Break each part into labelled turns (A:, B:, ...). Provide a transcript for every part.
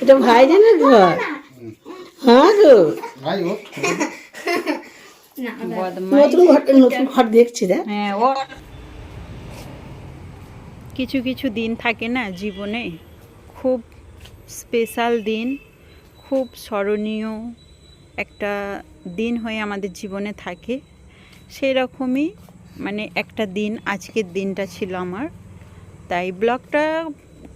A: এটা ভাইজানের ঘর হ্যাঁ গো।
B: ভাই
A: নতুন ঘর নতুন ঘর দেখছি দেখ।
C: হ্যাঁ ও। কিছু কিছু দিন থাকে না জীবনে। খুব স্পেশাল দিন খুব স্মরণীয় একটা দিন হয়ে আমাদের জীবনে থাকে। সেই রকমই মানে একটা দিন আজকের দিনটা ছিল আমার। তাই ব্লগটা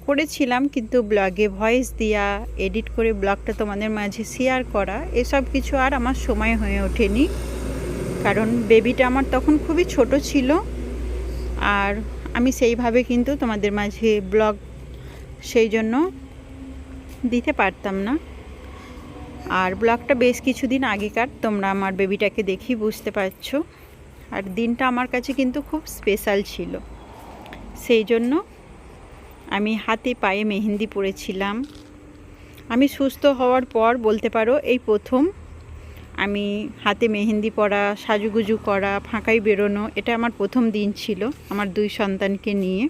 C: করেছিলাম, কিন্তু ব্লগে ভয়েস দেওয়া এডিট করে ব্লগটা তোমাদের মাঝে শেয়ার করা, এসব কিছু আর আমার সময় হয়ে ওঠেনি। কারণ বেবিটা আমার তখন খুবই ছোট ছিল, আর আমি সেইভাবে কিন্তু তোমাদের মাঝে ব্লগ সেই জন্য দিতে পারতাম না। আর ব্লগটা বেশ কিছুদিন আগেকার, তোমরা আমার বেবিটাকে দেখি বুঝতে পারছ। আর দিনটা আমার কাছে কিন্তু খুব স্পেশাল ছিল। সেই জন্য আমি হাতে পায়ে মেহেন্দি পরেছিলাম। আমি সুস্থ হওয়ার পর বলতে পারো এই প্রথম আমি হাতে মেহেন্দি পরা, সাজুগুজু করা, ফাঁকাই বেরোনো, এটা আমার প্রথম দিন ছিল আমার দুই সন্তানকে নিয়ে।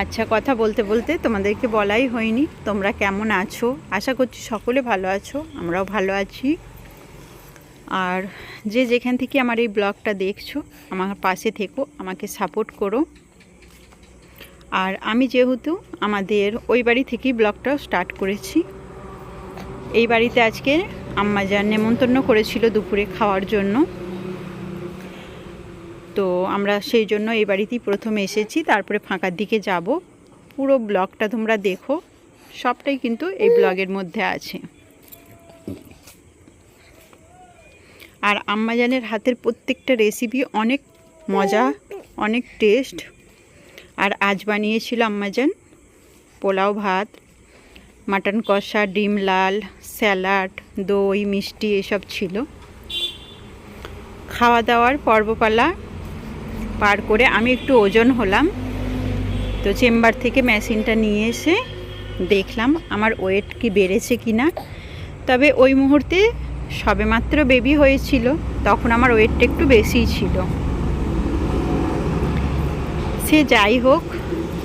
C: আচ্ছা কথা বলতে বলতে তোমাদেরকে বলাই হয়নি। তোমরা কেমন আছো? আশা করছি সকলে ভালো আছো, আমরাও ভালো আছি। আর যে যেখান থেকে আমার এই ব্লগটা দেখছ, আমার পাশে থেকো, আমাকে সাপোর্ট করো। আর আমি যেহেতু আমাদের ওই বাড়ি থেকেই ব্লগটা স্টার্ট করেছি, এই বাড়িতে আজকে আম্মাজান নেমন্তন্ন করেছিল দুপুরে খাওয়ার জন্য। তো আমরা সেই জন্য এই বাড়িতেই প্রথমে এসেছি, তারপরে ফাঁকার দিকে যাব। পুরো ব্লগটা তোমরা দেখো, সবটাই কিন্তু এই ব্লগের মধ্যে আছে। আর আম্মাজানের হাতের প্রত্যেকটা রেসিপি অনেক মজা, অনেক টেস্ট আর আজ বানিয়েছিল আম্মাজান পোলাও ভাত, মাটন কষা, ডিম লাল, স্যালাড, দই, মিষ্টি, এসব ছিল। খাওয়া দাওয়ার পর্বপালা পার করে আমি একটু ওজন হলাম, তো চেম্বার থেকে মেশিনটা নিয়ে এসে দেখলাম আমার ওয়েট কি বেড়েছে কি না। তবে ওই মুহূর্তে সবেমাত্র বেবি হয়েছিল, তখন আমার ওয়েটটা একটু বেশিই ছিল। সে যাই হোক।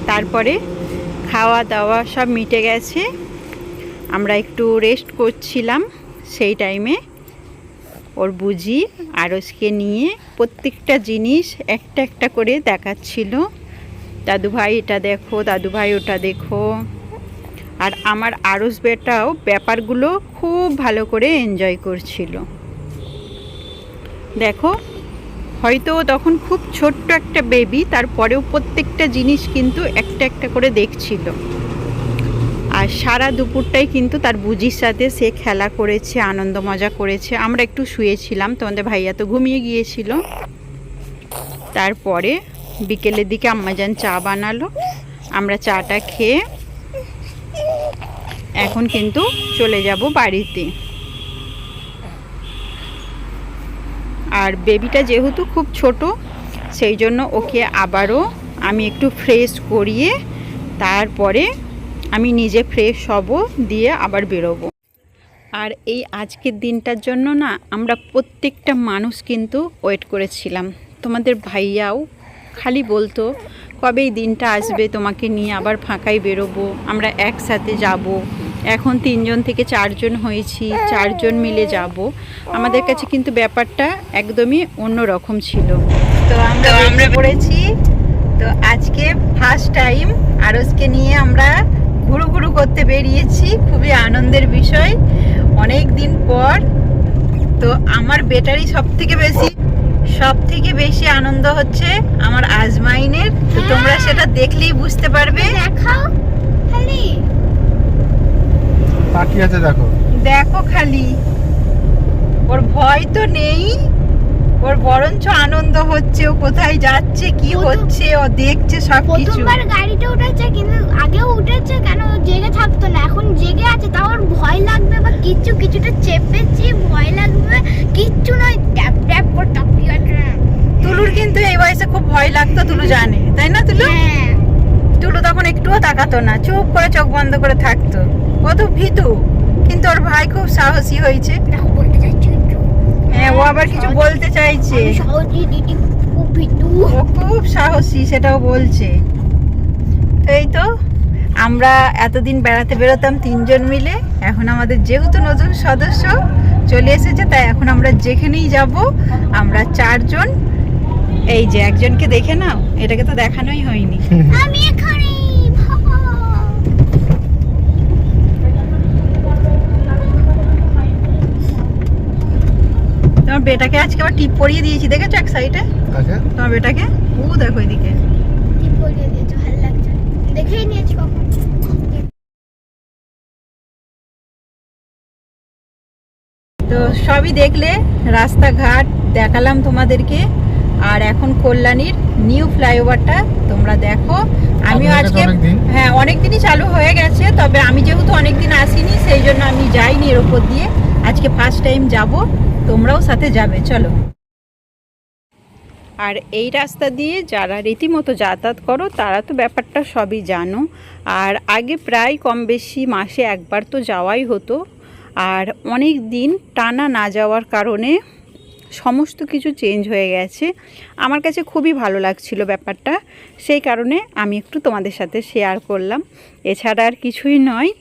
C: তারপরে খাওয়া দাওয়া সব মিটে গেছে। আমরা একটু রেস্ট করছিলাম সেই টাইমে ওর বুঝি আরসকে নিয়ে প্রত্যেকটা জিনিস একটা একটা করে দেখাচ্ছিল। দাদু ভাই এটা দেখো দাদু ভাই ওটা দেখো। আর আমার আরস বেটাও ব্যাপারগুলো খুব ভালো করে এনজয় করছিল। দেখো হয়তো তখন খুব ছোট্ট একটা বেবি তারপরেও প্রত্যেকটা জিনিস কিন্তু একটা একটা করে দেখছিল। আর সারা দুপুরটাই কিন্তু তার বুঝির সাথে সে খেলা করেছে, আনন্দ মজা করেছে। আমরা একটু শুয়েছিলাম, তোমাদের ভাইয়া তো ঘুমিয়ে গিয়েছিল। তারপরে বিকেলের দিকে আম্মাজান চা বানালো। আমরা চাটা খেয়ে এখন কিন্তু চলে যাব বাড়িতে। আর বেবিটা যেহেতু খুব ছোট, সেই জন্য ওকে আবারও আমি একটু ফ্রেশ করিয়ে তারপরে আমি নিজে ফ্রেশ হব, দিয়ে আবার বেরোবো। আর এই আজকের দিনটার জন্য না, আমরা প্রত্যেকটা মানুষ কিন্তু ওয়েট করেছিলাম। তোমাদের ভাইয়াও খালি বলতো, কবে এই দিনটা আসবে? তোমাকে নিয়ে আবার ফাঁকায় বেরোবো, আমরা একসাথে যাব। এখন তিনজন থেকে চারজন হয়েছি চারজন মিলে যাব। আমাদের কাছে কিন্তু ব্যাপারটা একদমই অন্য রকম ছিল। তো আমরা আমরা পড়েছি তো আজকে ফার্স্ট টাইম আরসকে নিয়ে আমরা ঘুরু ঘুরু করতে বেরিয়েছি খুবই আনন্দের বিষয়। অনেক দিন পর তো আমার বেটারই সব থেকে বেশি সব থেকে বেশি আনন্দ হচ্ছে আমার আজমাইনের। তো তোমরা সেটা দেখলেই বুঝতে পারবে।
D: দেখাও
B: পাখি আছে দেখো।
C: দেখো খালি। ওর ভয় তো নেই। ওর বরঞ্চ আনন্দ হচ্ছে ও কোথায় যাচ্ছে কি হচ্ছে ও দেখছে সব কিছু
D: প্রথমবার গাড়িতে উঠেছে কিন্তু আগেও উঠেছে কেন? জেগে থাকতো না এখন জেগে আছে তাও ওর ভয় লাগবে বা কিচ্ছু কিছুটা চেপেছি ভয় লাগবে কিচ্ছু নয় ট্যাপ ট্যাপ করে তাকিয়ে
C: তুলুর কিন্তু এই বয়সে খুব ভয় লাগতো তুলু জানে। তাই না তুলু?
D: হ্যাঁ।
C: টুলু তখন একটুও তাকাতো না চুপ করে চোখ বন্ধ করে থাকতো। কত ভীতু কিন্তু ওর ভাই খুব সাহসী হয়েছে। হ্যাঁ ও আবার কিছু বলতে চাইছে। ও খুব সাহসী সেটাও বলছে। এই তো আমরা এতদিন বেড়াতে বেরোতাম তিনজন মিলে। এখন আমাদের যেহেতু নতুন সদস্য চলে এসেছে তাই এখন আমরা যেখানেই যাব আমরা চারজন এই যে একজনকে দেখে নাও এটাকে তো দেখানোই হয়নি।
D: আমি এখানে
C: তোমার বেটাকে আজকে আবার টিপ পরিয়ে দিয়েছি দেখেছ এক সাইডে
B: আচ্ছা
C: তোমার বেটাকে? ও দেখো এদিকে।
D: কি বলিয়ে দিয়েছ ভালো লাগছে। দেখেই নিয়েছি কখন।
C: তো সবই দেখলে রাস্তাঘাট দেখালাম তোমাদেরকে। আর এখন কল্যাণীর নিউ ফ্লাইওভারটা তোমরা দেখো।
B: হয়ে গেছে
C: আজকে। হ্যাঁ অনেকদিনই চালু হয়ে গেছে তবে আমি যেহেতু অনেকদিন আসিনি সেই জন্য আমি যাইনি এর ওপর দিয়ে। আজকে ফার্স্ট টাইম যাব তোমরাও সাথে যাবে চলো। আর এই রাস্তা দিয়ে যারা রীতিমতো যাতায়াত করো তারা তো ব্যাপারটা সবই জানো। আর আগে প্রায় কম বেশি মাসে একবার তো যাওয়াই হতো। আর অনেক দিন টানা না যাওয়ার কারণে সমস্ত কিছু চেঞ্জ হয়ে গেছে। আমার কাছে খুবই ভালো লাগছিল ব্যাপারটা। সেই কারণে আমি একটু তোমাদের সাথে শেয়ার করলাম। এছাড়া আর কিছুই নয়।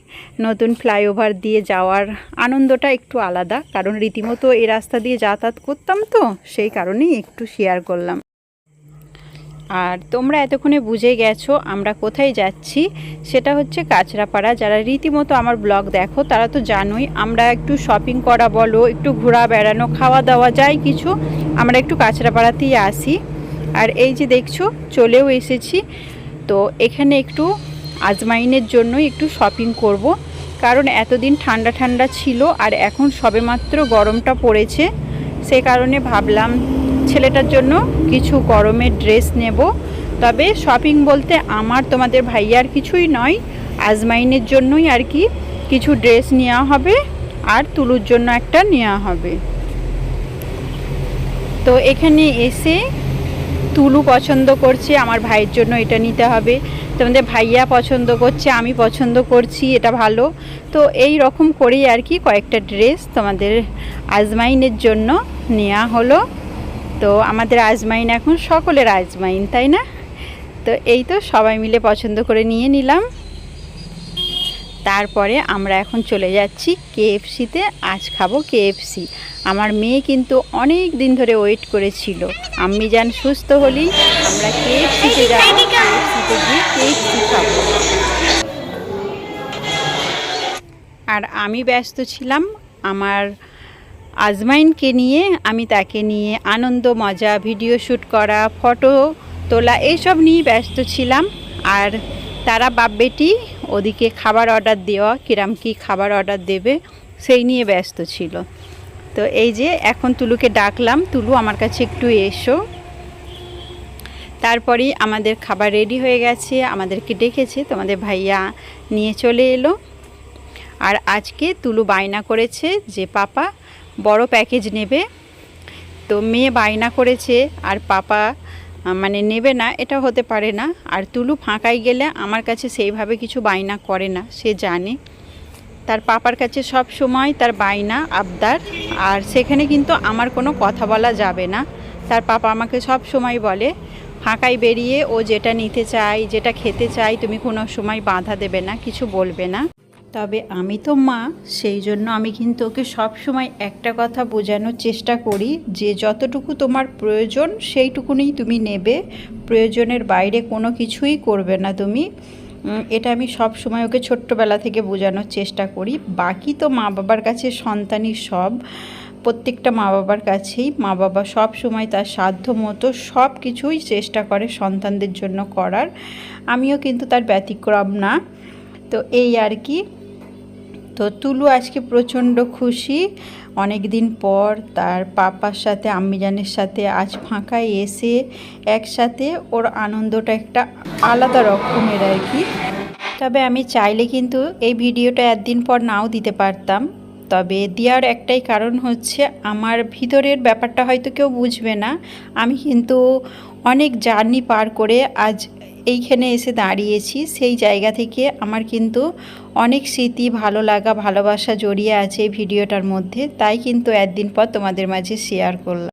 C: নতুন ফ্লাইওভার দিয়ে যাওয়ার আনন্দটা একটু আলাদা। কারণ রীতিমতো এই রাস্তা দিয়ে যাতায়াত করতাম তো, সেই কারণেই একটু শেয়ার করলাম। আর তোমরা এতক্ষণে বুঝে গেছো আমরা কোথায় যাচ্ছি, সেটা হচ্ছে কাঁচরাপাড়া। যারা রীতিমতো আমার ব্লগ দেখো, তারা তো জানোই আমরা একটু শপিং করা বলো, একটু ঘোরা বেড়ানো খাওয়া দাওয়া যাই কিছু, আমরা একটু কাঁচরাপাড়াতেই আসি। আর এই যে দেখছ, চলেও এসেছি। তো এখানে একটু আজমাইনের জন্যই একটু শপিং করব। কারণ এতদিন ঠান্ডা ঠান্ডা ছিল, আর এখন সবেমাত্র গরমটা পড়েছে। সে কারণে ভাবলাম ছেলেটার জন্য কিছু গরমের ড্রেস নেব। তবে শপিং বলতে আমার, তোমাদের ভাইয়ার কিছুই নয়। আজমাইনের জন্যই আর কি কিছু ড্রেস নেওয়া হবে আর তুলুর জন্য একটা নেওয়া হবে। তো এখানে এসে তুলু পছন্দ করছে, আমার ভাইয়ের জন্য এটা নিতে হবে। তোমাদের ভাইয়া পছন্দ করছে, আমি পছন্দ করছি, এটা ভালো। তো এই রকম করেই আর কি কয়েকটা ড্রেস তোমাদের আজমাইনের জন্য নেওয়া হলো। তো আমাদের আজমাইন এখন সকলের আজমাইন, তাই না? তো এই তো সবাই মিলে পছন্দ করে নিয়ে নিলাম। তারপরে আমরা এখন চলে যাচ্ছি কেএফসিতে, আজ খাব কেএফসি। আমার মেয়ে কিন্তু অনেক দিন ধরে ওয়েট করেছিল। আমি যান সুস্থ হলেই আমরা কেএফসিতে যাব, কেএফসিতে কেএফসি খাব। আর আমি ব্যস্ত ছিলাম, আমার আজমাইনকে নিয়ে, আমি তাকে নিয়ে আনন্দ, মজা, ভিডিও শ্যুট করা, ফটো তোলা, এইসব নিয়ে ব্যস্ত ছিলাম। আর তারা বাপ বেটি, ওদিকে খাবার অর্ডার দেওয়া, কিরাম কি খাবার অর্ডার দেবে, সেই নিয়ে ব্যস্ত ছিল। তো এই যে, এখন তুলুকে ডাকলাম, তুলু আমার কাছে একটু এসো। তারপরেই আমাদের খাবার রেডি হয়ে গেছে, আমাদেরকে ডেকেছে, তোমাদের ভাইয়া নিয়ে চলে এলো। আর আজকে তুলু বায়না করেছে যে, পাপা বড় প্যাকেজ নেবে। তো মেয়ে বায়না করেছে আর পাপা মানে নেবে না, এটা হতে পারে না। আর তুলু ফাঁকাই গেলে আমার কাছে সেইভাবে কিছু বায়না করে না, সে জানে। তার পাপার কাছে সব সময় তার বায়না, আবদার, আর সেখানে কিন্তু আমার কোনো কথা বলা যাবে না। তার পাপা আমাকে সব সময় বলে, ফাঁকায় বেরিয়ে ও যেটা নিতে চায়, যেটা খেতে চায়, তুমি কোনো সময় বাধা দেবে না, কিছু বলবে না। তবে আমি তো মা, সেই জন্য আমি কিন্তু ওকে সবসময় একটা কথা বোঝানোর চেষ্টা করি যে যতটুকু তোমার প্রয়োজন সেইটুকুনি তুমি নেবে। প্রয়োজনের বাইরে কোনো কিছুই করবে না তুমি। এটা আমি সব সময় ওকে ছোট্টবেলা থেকে বোঝানোর চেষ্টা করি। বাকি তো মা বাবার কাছে সন্তানই সব। প্রত্যেকটা মা বাবার কাছেই মা বাবা সব সময় তার সাধ্য মতো সব কিছুই চেষ্টা করে সন্তানদের জন্য করার। আমিও কিন্তু তার ব্যতিক্রম না। তো এই আর কি। তো তুলু আজকে প্রচণ্ড খুশি। অনেক দিন পর তার পাপার সাথে, আম্মিজানের সাথে আজ ফাঁকায় এসে একসাথে ওর আনন্দটা একটা আলাদা রকমের আর কি। তবে আমি চাইলে কিন্তু এই ভিডিওটা একদিন পর নাও দিতে পারতাম। তবে দেওয়ার একটাই কারণ হচ্ছে আমার ভিতরের ব্যাপারটা হয়তো কেউ বুঝবে না। আমি কিন্তু অনেক জার্নি পার করে আজ এইখানে এসে দাঁড়িয়েছি। সেই জায়গা থেকে আমার কিন্তু অনেক স্মৃতি, ভালো লাগা, ভালোবাসা জড়িয়ে আছে এই ভিডিওটার মধ্যে। তাই কিন্তু একদিন পর তোমাদের মাঝে শেয়ার করলাম।